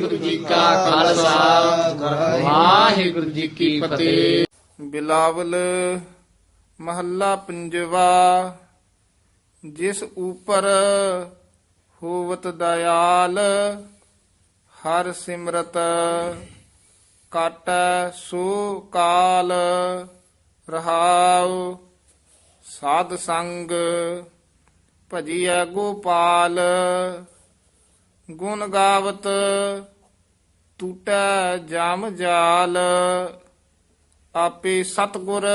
ਵਾਹਿਗੁਰੂ ਜੀ ਕਾ ਖਾਲਸਾ। ਵਾਹਿਗੁਰੂ ਜੀ ਕੀ ਫਤਿਹ। ਬਿਲਾਵਲ ਮਹੱਲਾ ਪੰਜਵਾ, ਜਿਸ ਉਪਰ ਹੋਵਤ ਦਇਆਲ, ਹਰ ਸਿਮਰਤ ਕਾਟੈ ਸੋ ਕਾਲ ਰਹਾਉ। ਸਾਧ ਸੰਗ ਭਜੀਐ ਗੋਪਾਲ ਗੁਣ ਗਾਵਤ ਟੂਟੈ ਜਮ ਜਾਲ, ਆਪੇ ਸਤਗੁਰ,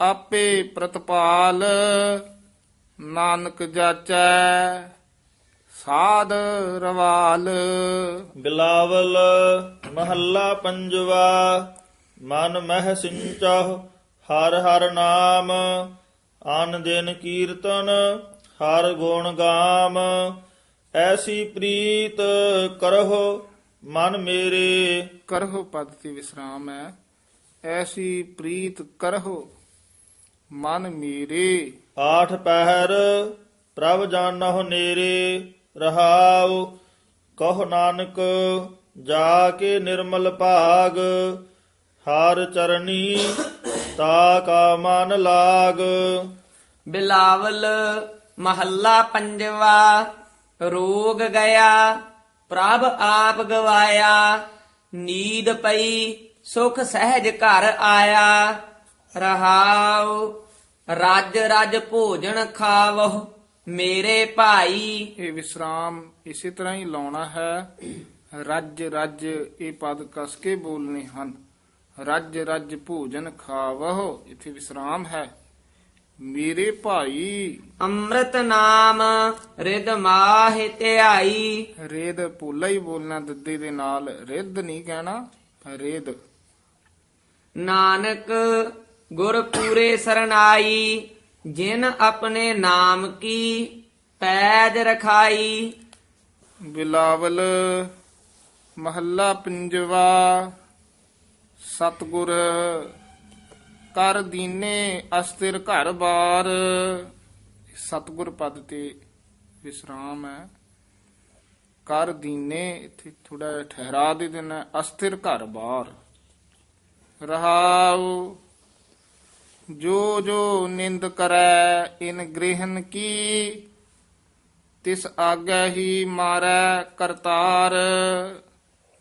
ਆਪੇ ਪ੍ਰਤਪਾਲ, ਨਾਨਕ ਜਾਚੈ ਸਾਧ ਰਵਾਲ। ਬਿਲਾਵਲ ਮਹੱਲਾ ਪੰਜਵਾ, ਮਨ ਮਹਿ ਸਿੰਚਹੁ, ਹਰ ਹਰ ਨਾਮ ਅਨ ਦਿਨ ਕੀਰਤਨ, ਹਰ ਗੁਣ ਗਾਮ ਐਸੀ ਪ੍ਰੀਤ ਕਰਹੁ ਮਨ ਮੇਰੇ। ਕਰਹੁ ਪਦ ਤੇ ਵਿਸਰਾਮ ਹੈ। ਐਸੀ ਪ੍ਰੀਤ ਕਰਹੁ ਮਨ ਮੇਰੇ। ਆਠ ਪਹਿਰ ਪ੍ਰਭ ਜਾਣਹੁ ਨੇਰੇ ਰਹਾਉ। ਕਹੁ ਨਾਨਕ ਜਾ ਕੇ ਨਿਰਮਲ ਭਾਗ। ਹਰ ਚਰਣੀ ਤਾ ਕਾ ਮਨ ਲਾਗ। ਬਿਲਾਵਲ ਮਹੱਲਾ ਪੰਜਵਾ। ਰੋਗ ਗਿਆ, ਪ੍ਰਭ ਆਪ ਗਵਾਇਆ, ਨੀਦ ਪਈ, ਸੁਖ ਸਹਿਜ ਘਰ ਆਇਆ। ਰਹਾਉ, ਰਾਜ ਰਾਜ ਭੋਜਨ ਖਾਵਹੁ ਮੇਰੇ ਭਾਈ। ਇਹ ਵਿਸਰਾਮ ਇਸੇ ਤਰ੍ਹਾਂ ਹੀ ਲਾਉਣਾ ਹੈ। ਰੱਜ ਰੱਜ ਇਹ ਪਦ ਕਸ ਕੇ ਬੋਲਨੇ ਹਨ। ਰੱਜ ਰੱਜ ਭੋਜਨ ਖਾਵਹੁ ਇੱਥੇ ਵਿਸਰਾਮ ਹੈ। ਮੇਰੇ ਭਾਈ। ਅੰਮ੍ਰਿਤ ਨਾਮ ਰਿਦ ਮਾਹਿ ਧਿਆਈ। ਰੇਦ ਪੋਲਾ ਹੀ ਬੋਲਣਾ ਦੱਦੇ ਦੇ ਨਾਲ। ਰਿੱਧ ਨਹੀਂ ਕਹਿਣਾ ਰੇਦ ਨਾਨਕ ਗੁਰ ਪੂਰੇ ਸਰਨਾਈ ਜਿਨ ਆਪਣੇ ਨਾਮ ਕੀ ਪੈਜ ਰਖਾਈ। ਬਿਲਾਵਲ ਮਹੱਲਾ ਪੰਜਵਾ ਸਤਗੁਰ ਕਰ ਦੀਨੇ ਅਸਥਿਰ ਘਰ ਬਾਰ। ਸਤਗੁਰ ਪਦ ਤੇ ਵਿਸਰਾਮ ਹੈ। ਕਰ ਦੀਨੇ, ਇੱਥੇ ਥੋੜਾ ਠਹਿਰਾ ਦੇ ਦੇਣਾ, ਅਸਥਿਰ ਘਰ ਬਾਰ। ਰਹਾਉ, ਜੋ ਜੋ ਨਿੰਦ ਕਰੈ, ਇਨ ਗ੍ਰਹਿਨ ਕੀ? ਤਿਸ ਆਗੈ ਹੀ ਮਾਰੈ ਕਰਤਾਰ।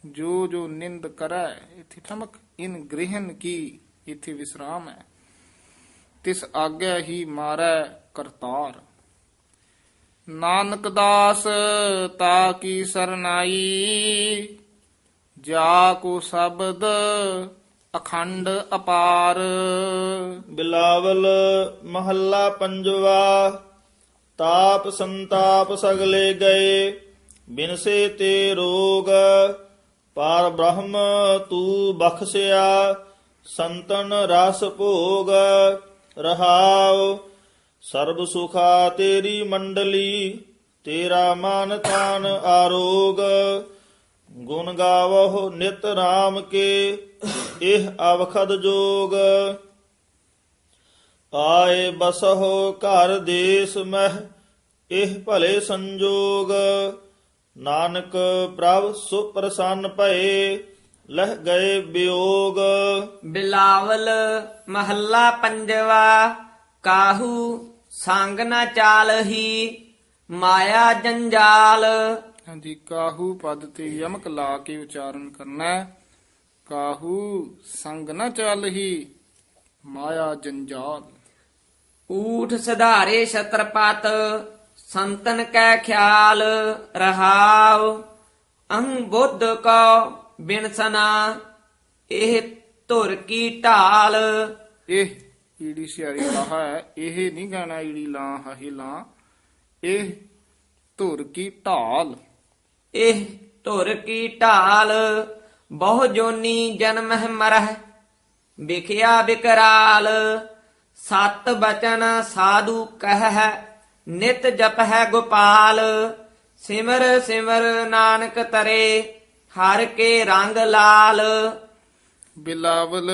ਜੋ ਜੋ ਨਿੰਦ ਕਰੈ, ਇਥੇ ਠਮਕ, ਇਨ ਗ੍ਰਹਿਨ ਕੀ? ਇਥੇ ਵਿਸਰਾਮ ਹੈ। ਤਿਸ ਆਗੈ ਹੀ ਮਾਰੈ ਕਰਤਾਰ। ਨਾਨਕ ਦਾਸ, ਤਾ ਕੀ ਸਰਨਾਈ? ਜਾ ਕੋ ਸ਼ਬਦ ਅਖੰਡ ਅਪਾਰ। ਬਿਲਾਵਲ ਮਹੱਲਾ ਪੰਜਵਾ, ਤਾਪ ਸੰਤਾਪ ਸਗਲੇ ਗਏ ਬਿਨਸੇ ਤੇ ਰੋਗ, ਪਾਰ ਬ੍ਰਹਮ ਤੂੰ ਬਖਸਿਆ। ਸੰਤਨ ਰਸ ਭੋਗ ਰਹਾਉ। ਸਰਬ ਸੁਖਾ ਤੇਰੀ ਮੰਡਲੀ, ਤੇਰਾ ਮਾਨ ਤਾਨ ਆਰੋਗ। ਗੁਣ ਗਾਵਹੁ ਨਿਤ ਰਾਮ ਕੇ, ਇਹ ਅਵਖਦ ਜੋਗ। ਆਏ ਬਸਹੁ ਘਰ ਦੇਸ ਮਹਿ, ਇਹ ਭਲੇ ਸੰਜੋਗ। ਨਾਨਕ ਪ੍ਰਭ ਸੁਪ੍ਰਸੰਨ ਭਏ ਲਹਿ ਗਏ ਵਿਯੋਗ ਬਿਲਾਵਲ ਮਹੱਲਾ ਪੰਜਵਾ ਕਾਹੂ ਸੰਗ ਨਾ ਚਾਲਹੀ ਮਾਇਆ ਜੰਜਾਲ। ਹਾਂਜੀ ਕਾਹੂ ਪਦ ਤੇ ਯਮਕ ਲਾ ਕੇ ਉਚਾਰਨ ਕਰਨਾ ਹੈ। ਕਾਹੂ ਸੰਗ ਨ ਚਾਲਹੀ ਮਾਇਆ ਜੰਜਾਲ। ਊਠ ਸੁਧਾਰੇ ਛਤਰਪਤ ਸੰਤਨ ਕੈ ਖਿਆਲ ਰਹਾਉ। ਅੰ ਬੁੱਧ ਕੋ ਬਿਨਸਨਾ ਇਹ ਧੁਰ ਕੀ ਢਾਲ? ਇਹ ਈੜੀ ਸਿਆਰੀ ਲਾਹ ਹੈ ਇਹ ਨਹੀਂ ਗਾਣਾ ਈੜੀ ਲਾਂ ਹਾਹੀ ਲਾਂ ਇਹ ਧੁਰ ਕੀ ਢਾਲ? ਇਹ ਧੁਰ ਕੀ ਢਾਲ? ਬਹੁ ਜੋਨੀ ਜਨਮਹਿ ਮਰਹਿ ਵਿਖਿਆ ਵਿਕਰਾਲ ਸਤ ਬਚਨ ਸਾਧੂ ਕਹਿ ਨਿਤ ਜਪਹਿ ਗੋਪਾਲ। ਸਿਮਰ ਸਿਮਰ ਨਾਨਕ ਤਰੇ ਹਰ ਕੇ ਰੰਗ ਲਾਲ। ਬਿਲਾਵਲ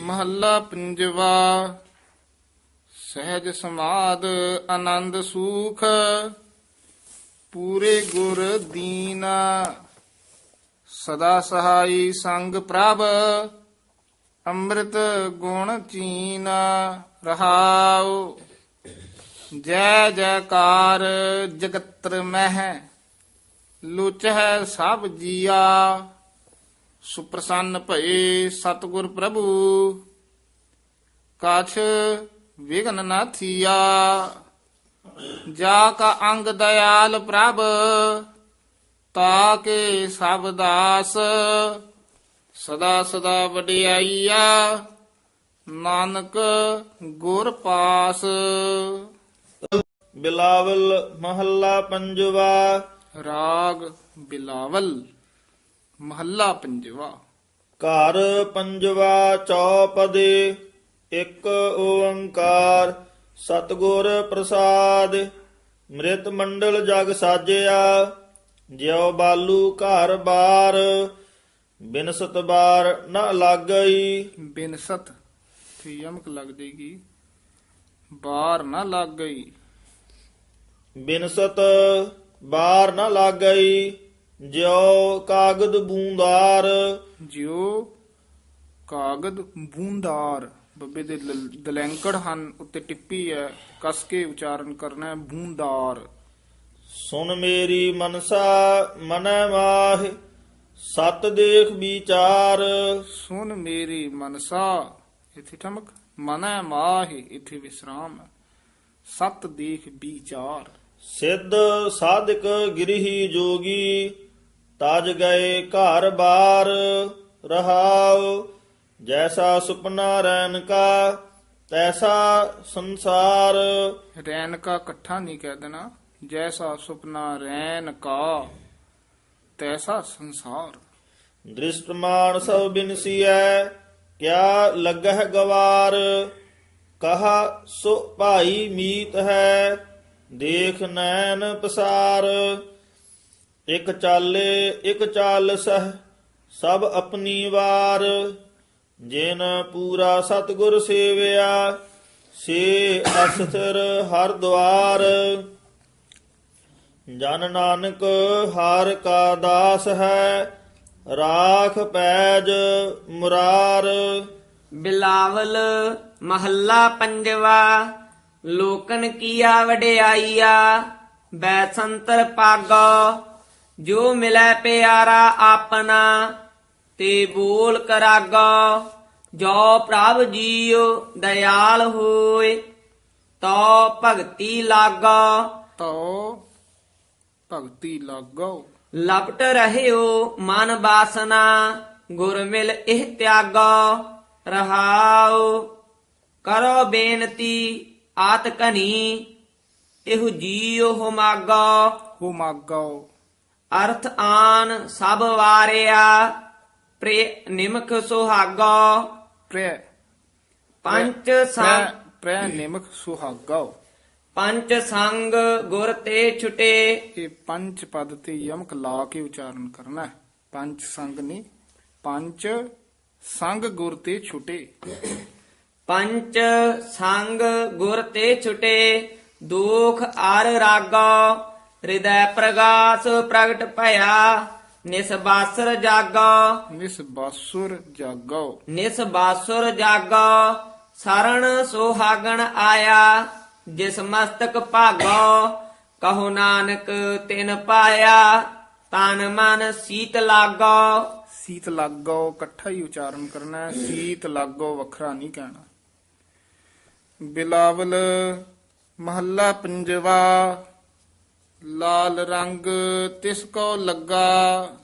ਮਹੱਲਾ ਪੰਜਵਾ, ਸਹਿਜ ਸਮਾਦ ਆਨੰਦ ਸੂਖ, ਪੂਰੇ ਗੁਰ ਦੀਨਾ, ਸਦਾ ਸਹਾਈ ਸੰਗ ਪ੍ਰਭ, ਅੰਮ੍ਰਿਤ ਗੁਣ ਚੀਨਾ ਰਹਾਉ। ਜੈ ਜੈਕਾਰ ਜਗਤਰ ਮਹਿ। ਲੁਚਹਿ ਸਭ ਜੀਆ, ਸੁਪ੍ਰਸੰਨ ਭਏ ਸਤਿਗੁਰ ਪ੍ਰਭੂ। ਕਾਛ ਵਿਗਨ ਨਾ ਥੀਆ, ਜਾ ਕਾ ਅੰਗ ਦਇਆਲ ਪ੍ਰਭ, ਤਾ ਕੇ ਸਭ ਦਾਸ। ਸਦਾ ਸਦਾ ਵਡਿਆਈਆ, ਨਾਨਕ ਗੁਰ ਪਾਸ। ਬਿਲਾਵਲ ਮਹੱਲਾ ਪੰਜਵਾ ਰਾਗ ਬਿਲਾਵਲ ਮਹੱਲਾ ਪੰਜਵਾ। ਘਰ ਪੰਜਵਾ ਚੌਪਦੇ ਇੱਕ ਓੰਕਾਰ ਸਤਿਗੁਰ ਪ੍ਰਸਾਦ। ਮ੍ਰਿਤ ਮੰਡਲ ਜਗ ਸਾਜਿਆ ਜਿਉ ਬਾਲੂ ਘਰ ਬਾਰ। ਬਿਨਸਤ ਬਾਰ ਨ ਲੱਗਈ। ਬਿਨਸਤ ਤੇ ਯਮਕ ਲੱਗ ਜਾਏਗੀ ਬਾਹਰ ਨਾ ਲੱਗ ਗਈ ਬਿਨਸਤ ਬਾਰ ਨ ਲੱਗਈ ਜਿਉ ਕਾਗਦ ਬੂੰਦਾਰ। ਜਿਉ ਕਾਗਦ ਬੂੰਦਾਰ। ਬੱਬੇ ਦੇ ਦਲੈਂਕੜ ਹਨ ਉੱਤੇ ਟਿੱਪੀ ਹੈ ਕਸ ਕੇ ਉਚਾਰਨ ਕਰਨਾ ਹੈ ਬੂੰਦਾਰ। ਸੁਨ ਮੇਰੀ ਮਨਸਾ ਮਨੈ ਮਾਹਿ ਸਤ ਦੇਖ ਵਿਚਾਰ। ਸੁਨ ਮੇਰੀ ਮਨਸਾ ਇਥੇ ਠਮਕ ਮਨੈ ਮਾਹਿ ਇਥੇ ਵਿਸਰਾਮ। ਸਤ ਦੇਖ ਵਿਚਾਰ। ਸਿੱਧ ਸਾਧਕ ਗਿਰਹੀ ਜੋਗੀ ਤਜ ਗਏ ਘਰ ਬਾਰ ਰਹਾਉ ਜੈਸਾ ਸੁਪਨਾ ਰੈਨ ਕਾ ਤੈਸਾ ਸੰਸਾਰ। ਰੈਨ ਕਾ ਇਕੱਠਾ ਨਹੀਂ ਕਹਿ ਦੇਣਾ ਜੈਸਾ ਸੁਪਨਾ ਰੈਨ ਕਾ ਤੈਸਾ ਸੰਸਾਰ। ਦ੍ਰਿਸ਼ਟਮਾਨ ਸਭ ਬਿਨਸੀਐ ਕਿਆ ਲੱਗਹਿ ਗਵਾਰ ਕਹਾ ਸੋ ਭਾਈ ਮੀਤ ਹੈ। ਦੇਖ ਨੈਣ ਪਸਾਰ, ਇਕ ਚਾਲੇ, ਇਕ ਚਾਲ ਸਹ, ਸਭ ਆਪਣੀ ਵਾਰ। ਜਿਨ ਪੂਰਾ ਸਤਗੁਰ ਸੇਵਿਆ, ਸੇ ਅਸਥਿਰ ਹਰ ਦੁਆਰ ਜਨ ਨਾਨਕ ਹਰ ਕਾ ਦਾਸ ਹੈ, ਰਾਖ ਪੈਜ ਮੁਰਾਰ। ਬਿਲਾਵਲ ਮਹੱਲਾ ਪੰਜਵਾ ਲੋਕਨ ਕੀਆ ਵਡਿਆਈਆ ਬੈਸੰਤਰ ਪਾਗੋ ਜੋ ਮਿਲੈ ਪਿਆਰਾ ਆਪਣਾ ਤੇ ਬੋਲ ਕਰਾਗੋ ਜੋ ਪ੍ਰਭ ਜੀਉ ਦਇਆਲ ਹੋਏ ਤੋ ਭਗਤੀ ਲਾਗੋ। ਤੋ ਭਗਤੀ ਲਾਗੋ। ਲਪਟ ਰਹਿਓ ਮਨ ਬਾਸਨਾ ਗੁਰ ਮਿਲ ਇਹ ਤਿਆਗੋ ਰਹਾਉ ਕਰੋ ਬੇਨਤੀ ਆਤ ਕਨੀ ਇਹੋ ਜੀਉ ਹਮਾਗੋ ਹੋ ਮਾਗੋ। ਅਰਥ ਆਨ ਸਭ ਵਾਰਿਆ ਪ੍ਰੇ ਨਿਮਖ ਸੁਹਾਗੋ। ਪ੍ਰੈ ਪੰਚ ਸੰਗ ਪ੍ਰੈ ਨਿਮਕ ਸੁਹਾਗੋ। ਪੰਚ ਸੰਗ ਗੁਰ ਤੇ ਛੁਟੇ। ਇਹ ਪੰਜ ਪਦ ਤੇ ਯਮਕ ਲਾ ਕੇ ਉਚਾਰਨ ਕਰਨਾ ਹੈ। ਪੰਜ ਸੰਗ ਨਹੀਂ ਪੰਜ ਸੰਗ ਗੁਰ ਤੇ ਛੁਟੇ। ਪੰਚ ਸੰਗ ਗੁਰ ਤੇ ਛੁਟੇ ਦੁਖ ਅਰ ਰਾਗੋ ਹਿਰਦੈ ਪ੍ਰਗਾਸ ਪ੍ਰਗਟ ਭਇਆ ਨਿਸਬਾਸਰ ਜਾਗੋ। ਨਿਸ ਬਾਸੁਰ ਜਾਗੋ। ਨਿਸ ਬਾਸੁਰ ਜਾਗੋ ਸਰਣ ਸੁਹਾਗਣ ਆਇਆ ਜਿਸ ਮਸਤਕ ਭਾਗੋ ਕਹੋ ਨਾਨਕ ਤਿਨ ਪਾਇਆ ਤਨ ਮਨ ਸੀਤ ਲਾਗੋ। ਸੀਤ ਲਾਗੋ ਇਕੱਠਾ ਹੀ ਉਚਾਰਨ ਕਰਨਾ ਹੈ ਸੀਤ ਲਾਗੋ ਵੱਖਰਾ ਨਹੀਂ ਕਹਿਣਾ। ਬਿਲਾਵਲ ਮਹੱਲਾ ਪੰਜਵਾ, ਲਾਲ ਰੰਗ ਤਿਸ ਕੋ ਲੱਗਾ,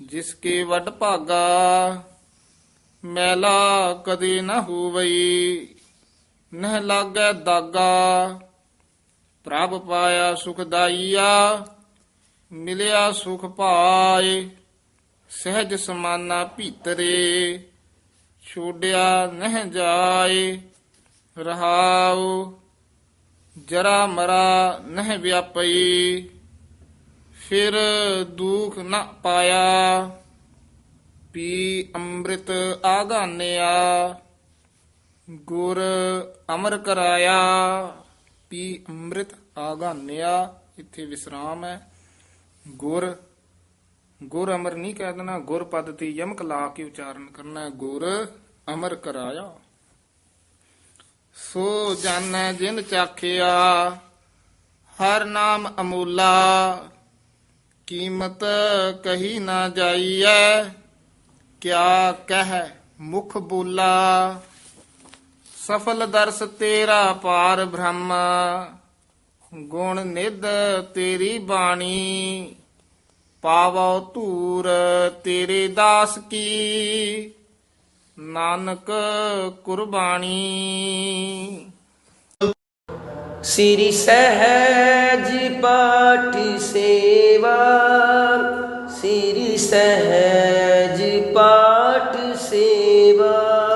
ਜਿਸ ਕੇ ਵੱਡ ਭਾਗਾ, ਮੈਲਾ ਕਦੇ ਨਾ ਹੋਵਈ, ਨਹ ਲਾਗੈ ਦਾਗਾ, ਪ੍ਰਭ ਪਾਇਆ ਸੁਖਦਾਈਆ ਮਿਲਿਆ ਸੁਖ ਪਾਏ ਸਹਿਜ ਸਮਾਨਾ ਭੀਤਰੇ ਛੋੜਿਆ ਨਹਿ ਜਾਏ। ਰਹਾਉ, ਜਰਾ ਮਰਾ ਨਹਿ ਵਿਆਪਈ, ਫਿਰ ਦੁਖ ਨ ਪਾਇਆ, ਪੀ ਅੰਮ੍ਰਿਤ ਆਗਾਨਿਆ, ਗੁਰ ਅਮਰ ਕਰਾਇਆ, ਪੀ ਅੰਮ੍ਰਿਤ ਆਗਾਨਿਆ, ਇੱਥੇ ਵਿਸਰਾਮ ਹੈ। ਗੁਰ ਗੁਰ ਅਮਰ ਨਹੀਂ ਕਹਿ ਦੇਣਾ, ਗੁਰ ਪਦ ਤੇ ਯਮਕ ਲਾ ਕੇ ਉਚਾਰਨ ਕਰਨਾ ਹੈ। ਗੁਰ ਅਮਰ ਕਰਾਇਆ। ਸੋ ਜਾਣੈ ਜਿਨ ਚਾਖਿਆ, ਹਰ ਨਾਮ ਅਮੂਲਾ। ਕੀਮਤ ਕਹੀ ਨਾ ਜਾਈਐ, ਕਿਆ ਕਹਿ ਮੁਖ ਬੋਲਾ। ਸਫਲ ਦਰਸ ਤੇਰਾ ਪਾਰ ਬ੍ਰਹਮ, ਗੁਣ ਨਿਦ ਤੇਰੀ ਬਾਣੀ। ਪਾਵੋ ਧੂਰ ਤੇਰੇ ਦਾਸ ਕੀ ਨਾਨਕ ਕੁਰਬਾਨੀ। ਸ੍ਰੀ ਸਹਿਜ ਪਾਠ ਸੇਵਾ ਸ੍ਰੀ ਸਹਿਜ ਪਾਠ ਸੇਵਾ।